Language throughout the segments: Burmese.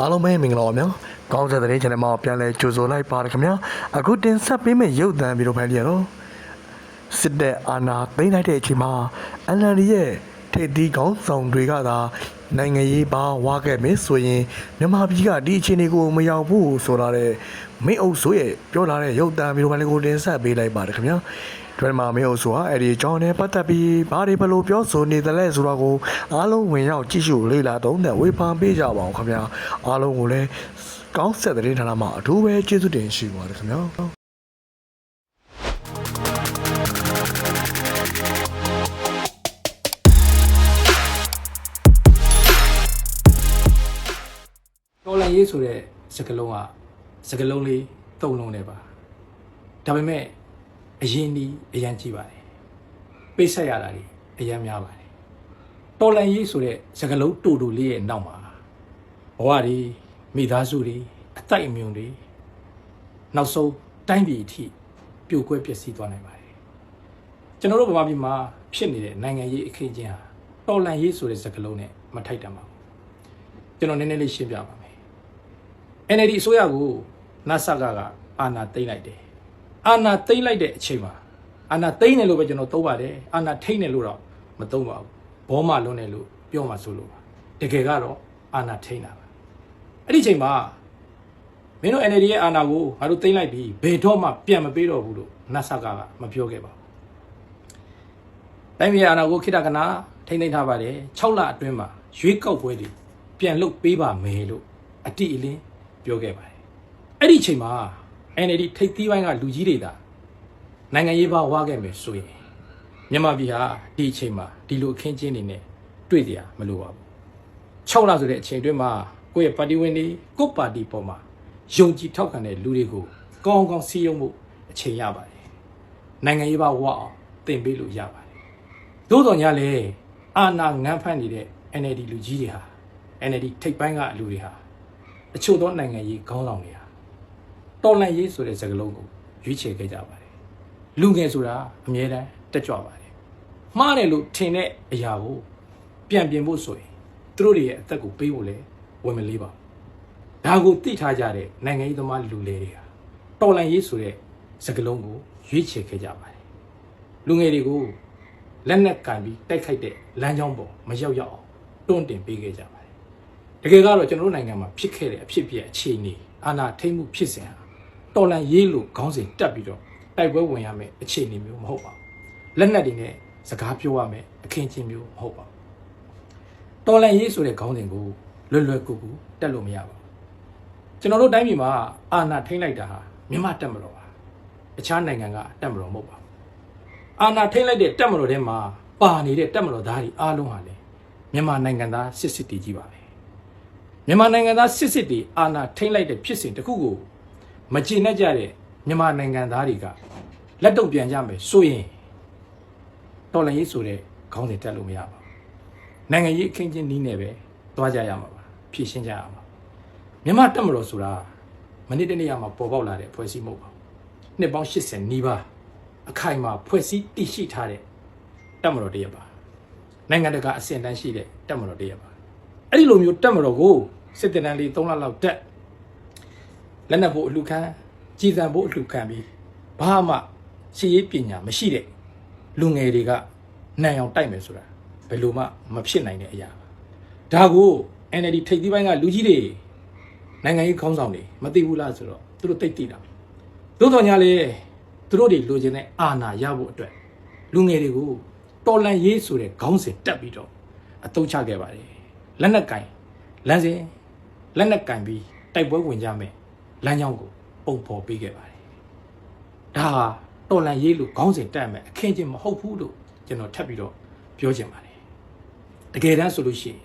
အားလုံးပဲမင်္ဂလာပါဗျာကောင်းတဲ့တဲ့ channel မှာပြန်လဲကြိုဆိုလိုက်ပါတယ်ခင်ဗျာအခုတင်ဆက်ပေးမယ့်ရုပ်သံဗီဒီယိုဖိုင်လေးရတော့စစ်တပ်အာဏာသိမ်းလိုက်တဲ့အချိန်မှာ NLD ရဲ့ထိပ်သီးခေါင်းဆောင်တွေကသာနိုင်ငံရေးပါဝါခဲ့မယ်ဆိုရင်မြန်မာပြည်ကဒီအခြေအနေကိုမရောက်ဘူးဆိုလာတဲ့မင်းအုပ်စုရဲ့ပြောလာတဲ့ရုပ်သံဗီဒီယိုဖိုင်လေးကိုတင်ဆက်ပေးလိုက်ပါတယ်ခင်ဗျာ ဒီမှာမင်းအုပ်စုကအဲ့ဒီအကြောင်းနဲ့ပတ်သက်ပြီးဘာတွေဘယ်လိုပြောဆိုနေသလဲဆိုတော့ကိုအားလုံးဝင်ရောက်ကြည့်ရှုလေ့လာတော့တဲ့ဝေဖန်ပေးကြပါအောင်ခင်ဗျာအားလုံးကိုလည်းကောင်းဆက်တဲ့ဌာနမှာအထူးပဲကျေးဇူးတင်ရှိပါတယ်ခင်ဗျာတော်လန်ရေးဆိုတဲ့စကလုံးကစကလုံးလေးသုံးလုံးနဲ့ပါဒါပေမဲ့ အရင်ဒီအရန်ကြီးပါတယ်ပိတ်ဆက်ရတာတွေအရန်များပါတယ်တော်လန်ရေးဆိုတဲ့စကလုံးတူတူလေးရဲ့နောက်မှာဘဝတွေမိသားစုတွေအတိုက်အမြုံတွေနောက်ဆုံးတိုင်းပြည်အထိပြိုကွဲပျက်စီးသွားနိုင်ပါတယ်ကျွန်တော်တို့ဗမာပြည်မှာဖြစ်နေတဲ့နိုင်ငံရေးအခင်းကျင်းဟာတော်လန်ရေးဆိုတဲ့စကလုံးနဲ့မထိုက်တန်ပါဘူးကျွန်တော်နည်းနည်းလေးရှင်းပြပါမယ် NLD အစိုးရကိုနတ်ဆက်ကကအာဏာသိမ်းလိုက်တယ် အာဏာသိမ်းလိုက်တဲ့အချိန်မှာအာဏာသိမ်းတယ်လို့ပဲကျွန်တော်သုံးပါတယ်အာဏာထိန်းတယ်လို့တော့မသုံးပါဘူးဘောမလုံးတယ်လို့ပြောမှဆိုလို့ပါတကယ်ကတော့အာဏာထိန်းတာပါအဲ့ဒီအချိန်မှာမင်းတို့ NLD ရဲ့အာဏာကိုငါတို့သိမ်းလိုက်ပြီဘယ်တော့မှပြန်မပေးတော့ဘူးလို့နတ်ဆက်ကကမပြောခဲ့ပါဘူးတိုင်းပြည်အာဏာကိုခိတ္တကနာထိန်းသိမ်းထားပါတယ်6လအတွင်းမှာရွေးကောက်ပွဲတွေပြန်လုပ်ပေးပါမယ်လို့အတိအလင်းပြောခဲ့ပါတယ်အဲ့ဒီအချိန်မှာ NLD ထိပ်သီးပိုင်းကလူကြီးတွေသာနိုင်ငံရေးဘာဝါခဲ့မယ်ဆိုရင်မြန်မာပြည်ဟာဒီအချိန်မှာဒီလိုအခင်းကျင်းနေနဲ့တွေ့ကြရမလို့ပါဘူး6လဆိုတဲ့အချိန်အတွင်းမှာကိုယ့်ရဲ့ပါတီဝင်တွေကိုယ့်ပါတီပေါ်မှာယုံကြည်ထောက်ခံတဲ့လူတွေကိုကောင်းကောင်းစီးရုံမှုအချိန်ရပါတယ်နိုင်ငံရေးဘာဝါအောင်တင်ပေးလို့ရပါတယ်သို့တော်ညာလေအာနာငန်းဖတ်နေတဲ့ NLD လူကြီးတွေဟာ NLD ထိပ်ပိုင်းကလူတွေဟာအချို့သောနိုင်ငံရေးခေါင်းဆောင်တွေဟာ တော်လန်ရေးဆိုတဲ့စကားလုံးကိုရွေးချယ်ခဲ့ကြပါတယ်လူငယ်ဆိုတာအမြဲတမ်းတက်ကြွပါတယ်မှားတယ်လို့ထင်တဲ့အရာကိုပြန်ပြင်ဖို့ဆိုရင်သူတို့တွေရဲ့အသက်ကိုပေးဖို့လဲဝင်မလေးပါဘူးဒါကိုသိထားကြတဲ့နိုင်ငံရေးသမားလူလေတွေဟာတော်လန်ရေးဆိုတဲ့စကားလုံးကိုရွေးချယ်ခဲ့ကြပါတယ်လူငယ်တွေကိုလက်နက်ကင်ပြီးတိုက်ခိုက်တဲ့လမ်းကြောင်းပေါ်မရောက်ရောက်အောင်တွန်းတင်ပေးခဲ့ကြပါတယ်တကယ်ကတော့ကျွန်တော်တို့နိုင်ငံမှာဖြစ်ခဲ့တဲ့အဖြစ်အပျက်အခြေအနေအာဏာထိမ့်မှုဖြစ်စဉ်ဟာ တော်လန်ရေးလို့ခေါင်းစဉ်တက်ပြီးတော့တိုက်ပွဲဝင်ရမယ်အခြေအနေမျိုးမဟုတ်ပါဘူးလက်နက်တွေနဲ့စကားပြောရမယ်အခင်းချင်းမျိုးမဟုတ်ပါဘူးတော်လန်ရေးဆိုတဲ့ခေါင်းစဉ်ကိုလွယ်လွယ်ကူကူတက်လို့မရပါဘူးကျွန်တော်တို့တိုင်းပြည်မှာအာဏာထိမ့်လိုက်တာဟာမြန်မာတက်မတော်ပါတခြားနိုင်ငံကတက်မတော်မဟုတ်ပါဘူးအာဏာထိမ့်လိုက်တဲ့တက်မတော်ထဲမှာပါနေတဲ့တက်မတော်သားတွေအားလုံးဟာလေမြန်မာနိုင်ငံသားစစ်စစ်တီကြီးပါပဲမြန်မာနိုင်ငံသားစစ်စစ်တွေအာဏာထိမ့်လိုက်တဲ့ဖြစ်စဉ်တစ်ခုကို မကျေနပ်ကြတဲ့မြန်မာနိုင်ငံသားတွေကလက်တော့ပြန်ကြမယ်ဆိုရင်တော်လှန်ရေးဆိုတဲ့ခေါင်းစဉ်တက်လို့မရပါဘူးနိုင်ငံရေးအခင်းချင်းနီးနေပဲသွားကြရမှာပါဖြည့်ရှင်းကြရမှာမြန်မာတက်မတော်ဆိုတာမနေ့တနေ့ကမှပေါ်ပေါက်လာတဲ့ဖွဲ့စည်းမှုပါနှစ်ပေါင်း80နီးပါးအခိုင်အမာဖွဲ့စည်းတည်ရှိထားတဲ့တက်မတော်တရက်ပါနိုင်ငံတကာအဆင့်အတန်းရှိတဲ့တက်မတော်တရက်ပါအဲ့ဒီလိုမျိုးတက်မတော်ကိုစစ်တပ်တန်းလေး3လလောက်တက် လက်နက်ဖို့အလှခံကြည်စံဖို့အလှခံပြီးဘာမှရှိရေးပညာမရှိတဲ့လူငယ်တွေကနိုင်အောင်တိုက်မယ်ဆိုတာဘယ်လိုမှမဖြစ်နိုင်တဲ့အရာပါဒါကို NLD ထိပ်သီးပိုင်းကလူကြီးတွေနိုင်ငံရေးခေါင်းဆောင်တွေမသိဘူးလားဆိုတော့သူတို့သိသိတာသို့တော်ညာလေသူတို့တွေလိုချင်တဲ့အာဏာရဖို့အတွက်လူငယ်တွေကိုတော်လန်ရေးဆိုတဲ့ခေါင်းစဉ်တက်ပြီးတော့အတုံးချခဲ့ပါတယ်လက်နက်ကင်လမ်းစဉ်လက်နက်ကင်ပြီးတိုက်ပွဲဝင်ကြမယ် လမ်းကြောင်းကိုပုံဖော်ပေးခဲ့ပါတယ်ဒါဟာတော်လန်ရေးလို့ခေါင်းစဉ်တက်မယ်အခင်းချင်းမဟုတ်ဘူးလို့ကျွန်တော်ထပ်ပြီးတော့ပြောချင်ပါတယ်တကယ်တမ်းဆိုလို့ရှိရင်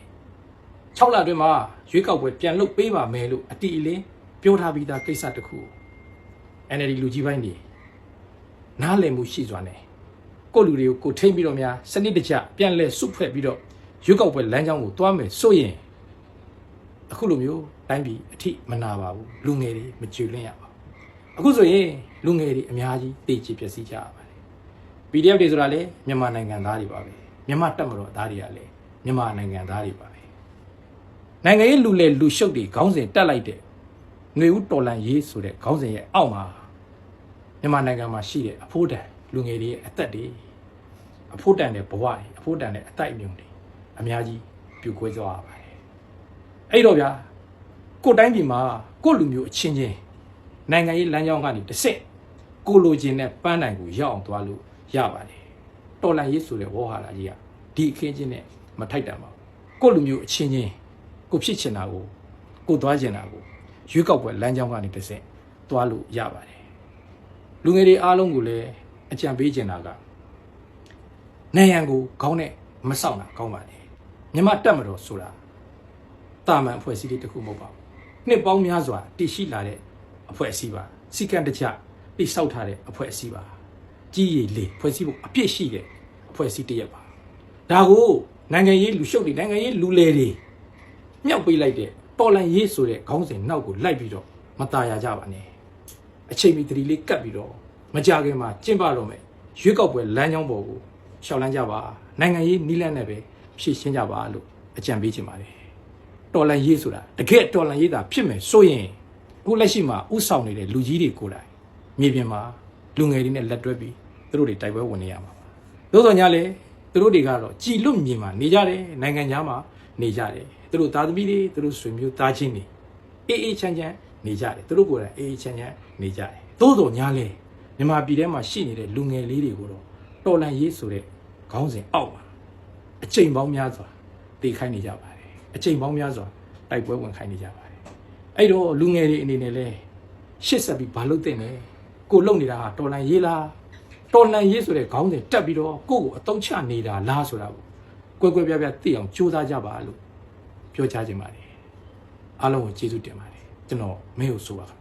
6လအတွင်းမှာရွေးကောက်ပွဲပြန်လုပ်ပေးပါမယ်လို့အတီအလင်းပြောထားပြီးသားကိစ္စတစ်ခုကို NLD လူကြီးပိုင်းတွေနားလည်မှုရှိစွာနဲ့ကိုယ့်လူတွေကိုကိုယ်ထိမ့်ပြီးတော့များစနစ်တကျပြန်လဲစုဖွဲ့ပြီးတော့ရွေးကောက်ပွဲလမ်းကြောင်းကိုတွားမယ်ဆိုရင် အခုလိုမျိုးတိုင်းပြည်အထိမနာပါဘူးလူငယ်တွေမကြွလင့်ရပါဘူးအခုဆိုရင်လူငယ်တွေအများကြီးတည်ချပျက်စီးကြရပါတယ် PDF တွေဆိုတာလေမြန်မာနိုင်ငံသားတွေပါပဲမြန်မာတက်မတော်သားတွေကလည်းမြန်မာနိုင်ငံသားတွေပါပဲနိုင်ငံရေးလူလေလူရှုပ်တွေခေါင်းစဉ်တက်လိုက်တဲ့ຫນွေဦးတော်လန်ရေးဆိုတဲ့ခေါင်းစဉ်ရဲ့အောက်မှာမြန်မာနိုင်ငံမှာရှိတဲ့အဖိုးတန်လူငယ်တွေရဲ့အသက်တွေအဖိုးတန်တဲ့ဘဝတွေအဖိုးတန်တဲ့အတိုက်အမြုံတွေအများကြီးပြိုကွဲသွားရပါတယ် အဲ့တော့ဗျာကိုယ်တိုင်းပြည်မှာကိုယ့်လူမျိုးအချင်းချင်းနိုင်ငံရေးလမ်းကြောင်းကနေတစ်ဆင့်ကိုလိုချင်တဲ့ပန်းတိုင်ကိုရောက်အောင်သွားလို့ရပါတယ်တော်လန်ရေးဆိုတဲ့ဝေါ်ဟာလာကြီးကဒီအခင်းချင်းနဲ့မထိုက်တန်ပါဘူးကိုယ့်လူမျိုးအချင်းချင်းကိုဖြစ်ချင်တာကိုကိုသွားချင်တာကိုရွေးကောက်ပွဲလမ်းကြောင်းကနေတစ်ဆင့်သွားလို့ရပါတယ်လူငယ်တွေအားလုံးကိုလည်းအကြံပေးချင်တာကနိုင်ငံကိုခေါင်းနဲ့မဆောက်တာကောင်းပါလေမြမတက်မတော်ဆိုတာ တာမန်အဖွဲ့အစည်းတွေတခုမဟုတ်ပါဘူးနှစ်ပေါင်းများစွာတည်ရှိလာတဲ့အဖွဲ့အစည်းပါစီကံတကြတိဆောက်ထားတဲ့အဖွဲ့အစည်းပါကြီးရည်လေးဖွဲ့စည်းဖို့အပြည့်ရှိတဲ့အဖွဲ့အစည်းတစ်ရပ်ပါဒါကိုနိုင်ငံရေးလူရှုပ်တွေနိုင်ငံရေးလူလေတွေမြောက်ပေးလိုက်တဲ့တော်လန်ရေးဆိုတဲ့ခေါင်းစဉ်နောက်ကိုလိုက်ပြီးတော့မตายရကြပါနဲ့အချိန်မီတတိလေးကတ်ပြီးတော့မကြခင်မှာကျင့်ပတော့မယ်ရွေးကောက်ပွဲလမ်းကြောင်းပေါ်ကိုရှောက်လန်းကြပါနိုင်ငံရေးနီးလန်းနဲ့ပဲဖြည့်ရှင်းကြပါလို့အကြံပေးချင်ပါတယ် တော်လန်ရေးဆိုတာတကယ်တော်လန်ရေးတာဖြစ်မယ်ဆိုရင်အခုလက်ရှိမှာဥဆောင်နေတဲ့လူကြီးတွေကိုယ်တိုင်မြေပြင်မှာလူငယ်တွေနဲ့လက်တွဲပြီးသူတို့တွေတိုက်ပွဲဝင်နေရမှာပါသို့တော်ညာလေသူတို့တွေကတော့ကြည်လွတ်မြေမှာနေကြတယ်နိုင်ငံသားမှာနေကြတယ်သူတို့သားသမီးတွေသူတို့ဆွေမျိုးသားချင်းတွေအေးအေးချမ်းချမ်းနေကြတယ်သူတို့ကိုယ်တိုင်အေးအေးချမ်းချမ်းနေကြတယ်သို့တော်ညာလေမြန်မာပြည်ထဲမှာရှိနေတဲ့လူငယ်လေးတွေကိုတော့တော်လန်ရေးဆိုတဲ့ခေါင်းစဉ်အောက်မှာအချိန်ပေါင်းများစွာတည်ခိုင်းနေကြပါတယ် အချိန်ပေါင်းများစွာတိုက်ပွဲဝင်ခိုင်းနေကြပါတယ်အဲ့တော့လူငယ်တွေအနေနဲ့လဲရှစ်ဆက်ပြီးဘာလုပ်တဲ့လဲကိုလုံနေတာဟာတော်လန်ရေးလားတော်လန်ရေးဆိုတဲ့ခေါင်းစဉ်တက်ပြီးတော့ကိုယ့်ကိုအတုံးချနေတာလားဆိုတာကိုကွဲကွဲပြားပြားသိအောင်ကြိုးစားကြပါလို့ပြောချခြင်းပါတယ်အားလုံးကိုကျေးဇူးတင်ပါတယ်ကျွန်တော်မင်းကိုဆိုပါခင်ဗျ